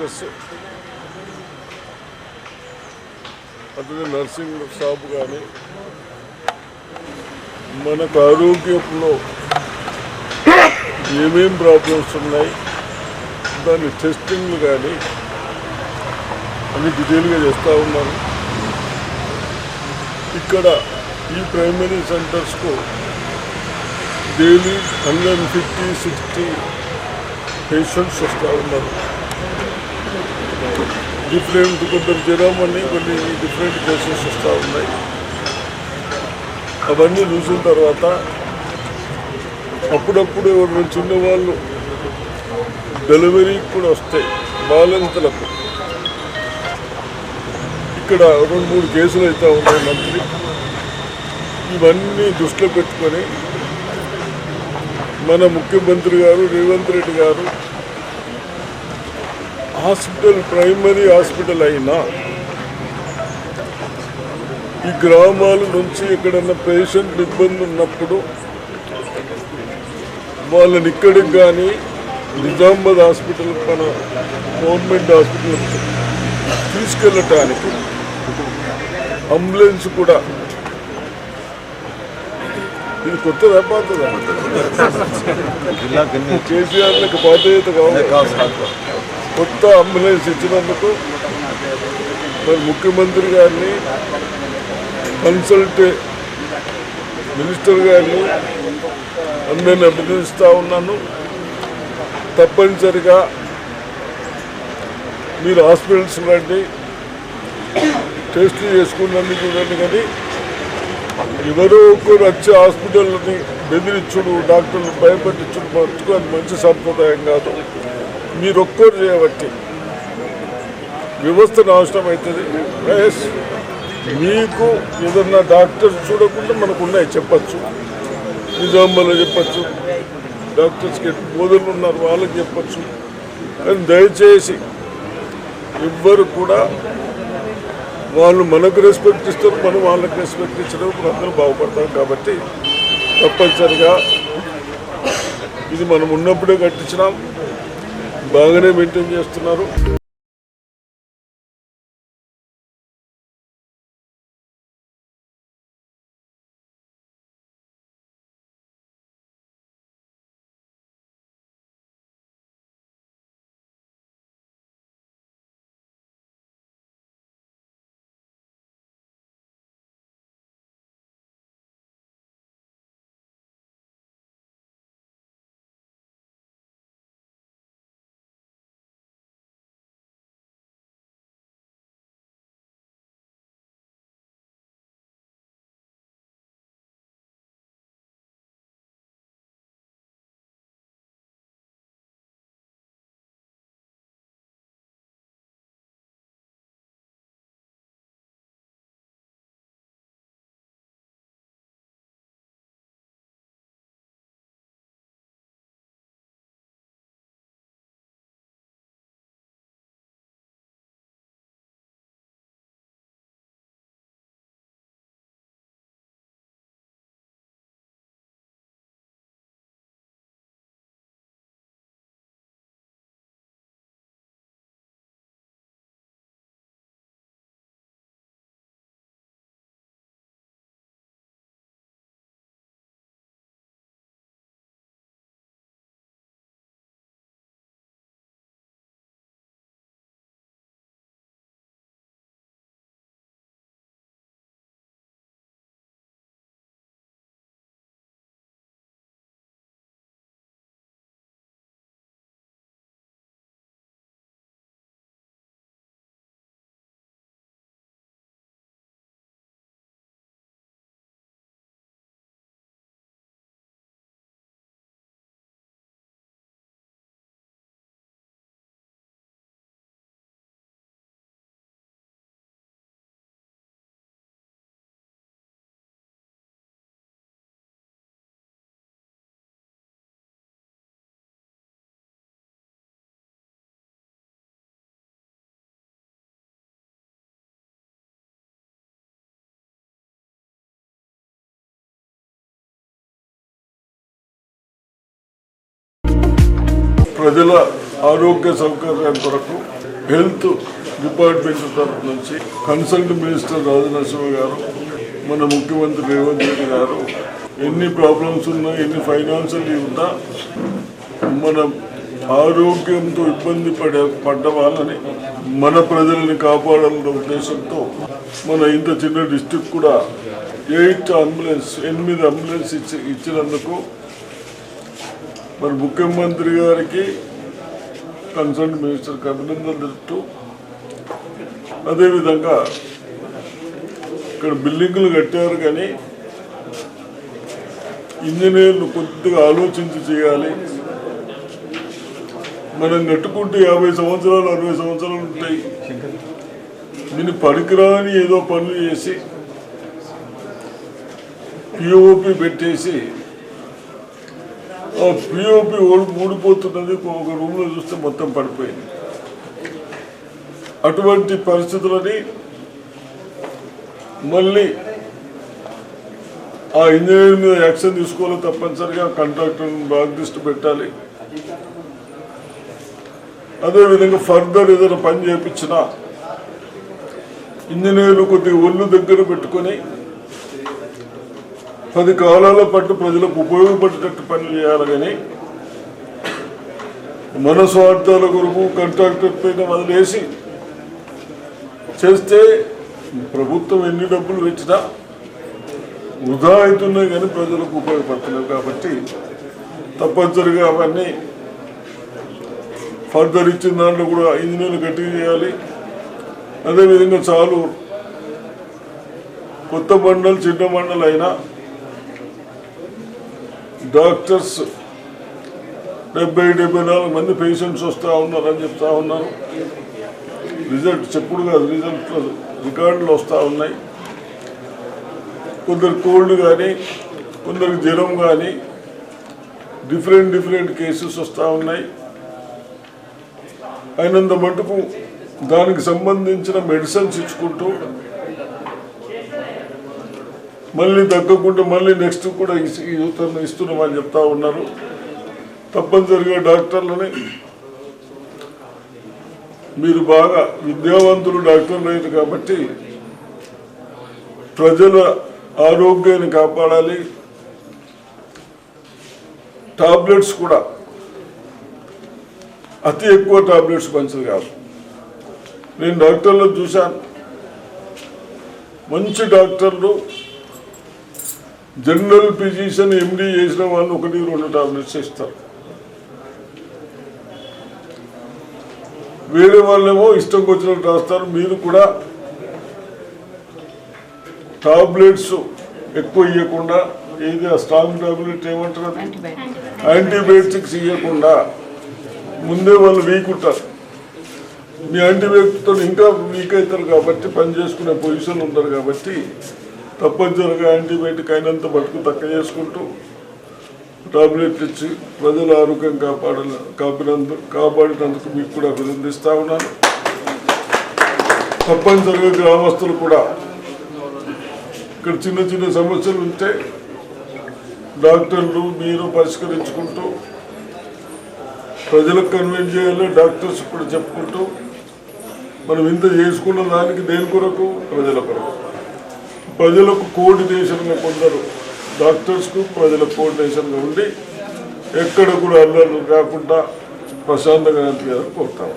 మన doctors nursing staff కానీ మనకు ఆరోగ్యంలో ఏమేం ప్రాబ్లమ్స్ ఉన్నాయి దాని టెస్టింగ్లు కానీ అన్ని డీటెయిల్గా చేస్తూ ఉన్నాను. ఇక్కడ ఈ primary సెంటర్స్కు daily hundred fifty sixty patients వస్తూ ఉన్నారు. డిఫరెంట్ కొందరు జ్వరం అని కొన్ని డిఫరెంట్ కేసెస్ వస్తూ ఉన్నాయి. అవన్నీ చూసిన తర్వాత అప్పుడప్పుడు ఎవరైనా చిన్నవాళ్ళు డెలివరీకి కూడా వస్తాయి బాలింతలకు ఇక్కడ రెండు మూడు కేసులు అయితే ఉన్నాయి మంత్లీ ఇవన్నీ దృష్టిలో పెట్టుకొని మన ముఖ్యమంత్రి గారు రేవంత్ రెడ్డి గారు హాస్పిటల్ ప్రైమరీ హాస్పిటల్ అయినా ఈ గ్రామాల నుంచి ఎక్కడన్నా పేషెంట్ ఇబ్బంది ఉన్నప్పుడు వాళ్ళని ఇక్కడికి కానీ నిజామాబాద్ హాస్పిటల్ మన గవర్నమెంట్ హాస్పిటల్ తీసుకెళ్ళటానికి అంబులెన్స్ కూడా ఇది కొత్త పాతదా? కేసీఆర్లకు బాధ్యత కావాలి. కొత్త అంబులెన్స్ ఇచ్చినందుకు మరి ముఖ్యమంత్రి గారిని కన్సల్ట్ మినిస్టర్ గారిని అందరిని అభినందిస్తూ ఉన్నాను. తప్పనిసరిగా మీరు హాస్పిటల్స్ రండి టెస్టులు చేసుకున్నందుకు చూడండి కానీ ఎవరో ఒకరు వచ్చి హాస్పిటల్ని బెదిరించుడు డాక్టర్లు భయపెట్టించుడు మట్టుకు అది మంచి సంప్రదాయం కాదు. మీరు ఒక్కరు చేయబట్టి వ్యవస్థ నాశనం అవుతుంది ఎస్ మీకు ఏదన్నా డాక్టర్స్ చూడకుండా మనకు ఉన్నాయి చెప్పచ్చు. నిజామాబాద్లో చెప్పచ్చు. డాక్టర్స్కి బోధనలు ఉన్నారు వాళ్ళకి చెప్పచ్చు. కానీ దయచేసి ఎవ్వరు కూడా వాళ్ళు మనకు రెస్పెక్ట్ ఇస్తారు మనం వాళ్ళకి రెస్పెక్ట్ ఇచ్చినప్పుడు అందరూ బాగుపడతాం కాబట్టి తప్పనిసరిగా ఇది మనం ఉన్నప్పుడే కట్టించినాం. బాగానే మెయింటైన్ చేస్తున్నారు. ప్రజల ఆరోగ్య సౌకర్యాల కొరకు హెల్త్ డిపార్ట్మెంట్ తరఫు నుంచి కన్సల్ట్ మినిస్టర్ రాజనరసింహ గారు మన ముఖ్యమంత్రి రేవంత్ రెడ్డి గారు ఎన్ని ప్రాబ్లమ్స్ ఉన్నా ఎన్ని ఫైనాన్షియల్ ఉన్నా మన ఆరోగ్యంతో ఇబ్బంది పడే పడ్డ వాళ్ళని మన ప్రజల్ని కాపాడాలన్న ఉద్దేశంతో మన ఇంత చిన్న డిస్టిక్ కూడా ఎయిట్ అంబులెన్స్ ఎనిమిది అంబులెన్స్ ఇచ్చి ఇచ్చినందుకు మరి ముఖ్యమంత్రి గారికి కన్సర్న్ మినిస్టర్కి అభినందన తెలుపుతూ అదేవిధంగా ఇక్కడ బిల్డింగులు కట్టారు కానీ ఇంజనీర్లు కొద్దిగా ఆలోచించి చేయాలి. మనం కట్టుకుంటే యాభై సంవత్సరాలు అరవై సంవత్సరాలు ఉంటాయి. దీన్ని పనికిరాని ఏదో పనులు చేసి పిఓపి పెట్టేసి పిఓపి ఊడిపోతున్నది ఒక రూమ్లో చూస్తే మొత్తం పడిపోయింది. అటువంటి పరిస్థితులని మళ్ళీ ఆ ఇంజనీర్ మీద యాక్షన్ తీసుకోవాలి తప్పనిసరిగా కాంట్రాక్టర్ని బాగా పెట్టాలి. అదేవిధంగా ఫర్దర్ ఏదైనా పని చేయించినా ఇంజనీర్లు కొద్దిగా ఒళ్ళు దగ్గర పెట్టుకొని పది కాలాల పట్టు ప్రజలకు ఉపయోగపడేటట్టు పనులు చేయాలి కానీ మన స్వార్థాల కొరకు కంట్రాక్టర్ పైన వదిలేసి చేస్తే ప్రభుత్వం ఎన్ని డబ్బులు పెట్టినా వృధా అవుతున్నాయి కానీ ప్రజలకు ఉపయోగపడుతున్నాయి కాబట్టి తప్పనిసరిగా అవన్నీ ఫర్దర్ ఇచ్చిన దాంట్లో కూడా ఇంజనీర్లు గట్టిగా చేయాలి. అదేవిధంగా చాలు కొత్త మండలు చిన్న మండల్ అయినా డాక్టర్స్ డెబ్బై డెబ్బై నాలుగు మంది పేషెంట్స్ వస్తూ ఉన్నారని చెప్తా ఉన్నారు రిజల్ట్ చెప్పుడు కాదు రిజల్ట్ రికార్డులు వస్తూ ఉన్నాయి. కొందరు కోల్డ్ కానీ కొందరికి జ్వరం కానీ డిఫరెంట్ డిఫరెంట్ కేసెస్ వస్తూ ఉన్నాయి. అయినంత మటుకు దానికి సంబంధించిన మెడిసిన్స్ ఇచ్చుకుంటూ మళ్ళీ తగ్గకుండా మళ్ళీ నెక్స్ట్ కూడా యూతను ఈ యూతర్ను ఇస్తున్నామని చెప్తా ఉన్నారు. తప్పనిసరిగా డాక్టర్లని మీరు బాగా విద్యావంతులు డాక్టర్లు అయ్యారు కాబట్టి ప్రజల ఆరోగ్యాన్ని కాపాడాలి. టాబ్లెట్స్ కూడా అతి ఎక్కువ టాబ్లెట్స్ మంచిది కాదు. నేను డాక్టర్లు చూశాను. మంచి డాక్టర్లు జనరల్ ఫిజిషియన్ ఎండి చేసిన వాళ్ళు ఒకటి రెండు టాబ్లెట్స్ ఇస్తారు. వేరే వాళ్ళేమో ఇష్టం వచ్చినట్టు రాస్తారు. మీరు కూడా టాబ్లెట్స్ ఎక్కువ ఇవ్వకుండా ఏది ఆ స్ట్రాంగ్ టాబ్లెట్ ఏమంటారు? యాంటీబయాటిక్స్ ఇవ్వకుండా ముందే వాళ్ళు వీక్ ఉంటారు. మీ యాంటీబయాటిక్తో ఇంకా వీక్ అవుతారు కాబట్టి పని చేసుకునే పొజిషన్ ఉంటారు కాబట్టి తప్పనిసరిగా యాంటీబయాటిక్ అయినంత మటుకు తక్కువ చేసుకుంటూ టాబ్లెట్ ఇచ్చి ప్రజల ఆరోగ్యం కాపాడాల కాపాడినందు కాపాడినందుకు మీకు కూడా అభినందిస్తా ఉన్నాను. తప్పనిసరిగా గ్రామస్తులు కూడా ఇక్కడ చిన్న చిన్న సమస్యలు ఉంటే డాక్టర్లు మీరు పరిష్కరించుకుంటూ ప్రజలకు కన్విన్స్ చేయాలి డాక్టర్స్ కూడా చెప్పుకుంటూ మనం ఇంత చేసుకున్న దానికి దేని కొరకు? ప్రజల కొరకు. ప్రజలకు కోఆర్డినేషన్గా కొందరు డాక్టర్స్కు ప్రజలకు కోఆర్డినేషన్గా ఉండి ఎక్కడ కూడా అల్లర్లు కాకుండా ప్రశాంతంగా నడిపేయాలని కోరుతాము